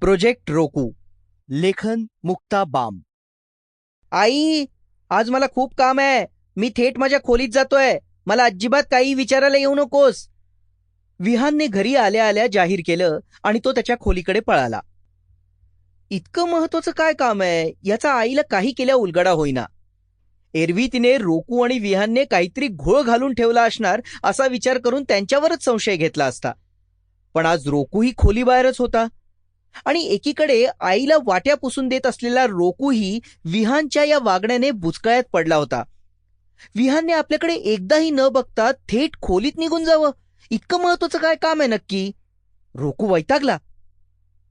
Project रोकू. लेखन Mukta balm. आई आज मला खूप काम आहे. मी थेट माझ्या खोलीत जातोय. मला अजिबात काही विचारायला येऊ नकोस. विहानने घरी आल्या आल्या जाहीर केलं आणि तो त्याच्या खोलीकडे पळाला. इतकं महत्वाचं काय काम आहे? याचा आईला काही केल्या उलगडा होईना. एरवी तिने रोकू आणि विहानने काहीतरी घोळ घालून ठेवला असणार असा विचार करून त्यांच्यावरच संशय घेतला असता. पण आज रोकूही खोलीबाहेरच होता. आणि एकीकडे आईला वाट्या पुसून देत असलेला रोकूही विहानच्या या वागण्याने बुचकळ्यात पडला होता. विहानने आपल्याकडे एकदाही न बघता थेट खोलीत निघून जावं. इतकं महत्वाचं काय काम आहे नक्की? रोकू वैतागला.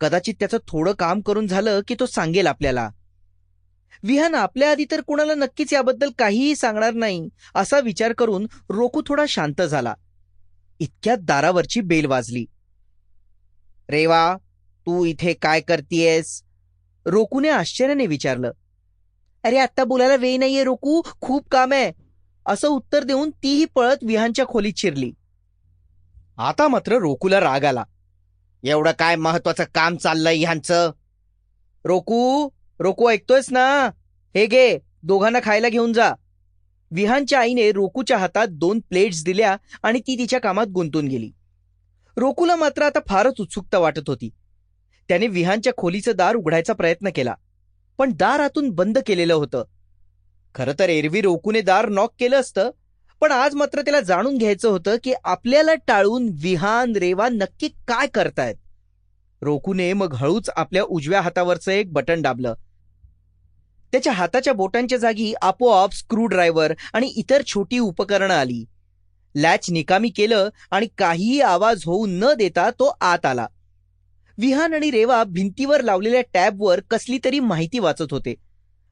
कदाचित त्याचं थोडं काम करून झालं की तो सांगेल आपल्याला. विहान आपल्या आधी तर कुणाला नक्कीच याबद्दल काहीही सांगणार नाही असा विचार करून रोकू थोडा शांत झाला. इतक्यात दारावरची बेल वाजली. रेवा तू इथे काय करतीयस? रोकूने आश्चर्याने विचारलं. अरे आत्ता बोलायला वेळ नाहीये रोकू खूप काम आहे. असं उत्तर देऊन तीही पळत विहानच्या खोलीत शिरली. आता मात्र रोकूला राग आला. एवढं काय महत्वाचं काम चाललंय ह्यांचं? रोकू रोकू ऐकतोयस ना? हे घे दोघांना खायला घेऊन जा. विहानच्या आईने रोकूच्या हातात दोन प्लेट्स दिल्या आणि ती तिच्या कामात गुंतून गेली. रोकूला मात्र आता फारच उत्सुकता वाटत होती. त्याने विहानच्या खोलीचं दार उघडायचा प्रयत्न केला. पण दार आतून बंद केलेलं होतं. खरं तर एरवी रोकूने दार नॉक केलं असतं पण आज मात्र त्याला जाणून घ्यायचं होतं की आपल्याला टाळून विहान रेवा नक्की काय करतायत. रोकूने मग हळूच आपल्या उजव्या हातावरचं एक बटन दाबलं. त्याच्या हाताच्या बोटांच्या जागी आपोआप स्क्रू ड्रायव्हर आणि इतर छोटी उपकरणं आली. लॅच निकामी केलं आणि काहीही आवाज होऊ न देता तो आत आला. विहान आणि रेवा भिंतीवर लावलेल्या टॅबवर कसली तरी माहिती वाचत होते.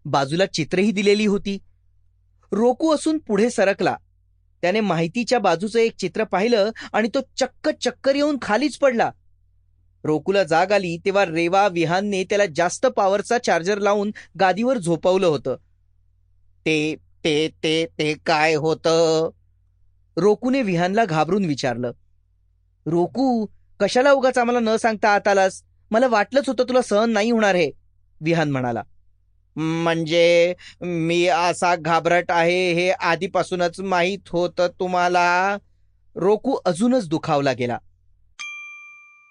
बाजूला चित्रही दिलेली होती. रोकू असून पुढे सरकला. त्याने माहितीच्या बाजूचं एक चित्र पाहिलं आणि तो चक्क चक्कर येऊन खालीच पडला. रोकूला जाग आली तेव्हा रेवा विहानने त्याला जास्त पॉवरचा चार्जर लावून गादीवर झोपवलं होतं. ते ते ते ते काय होतं? रोकूने विहानला घाबरून विचारलं. रोकू कशाला उगाच आम्हाला न सांगता आत आलास मला वाटलंच होतं तुला सहन नाही होणार हे विहान म्हणाला म्हणजे मी असा घाबरट आहे हे आधीपासूनच माहीत होतं तुम्हाला रोकू अजूनच दुखावला गेला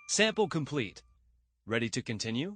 Sample complete. Ready to continue?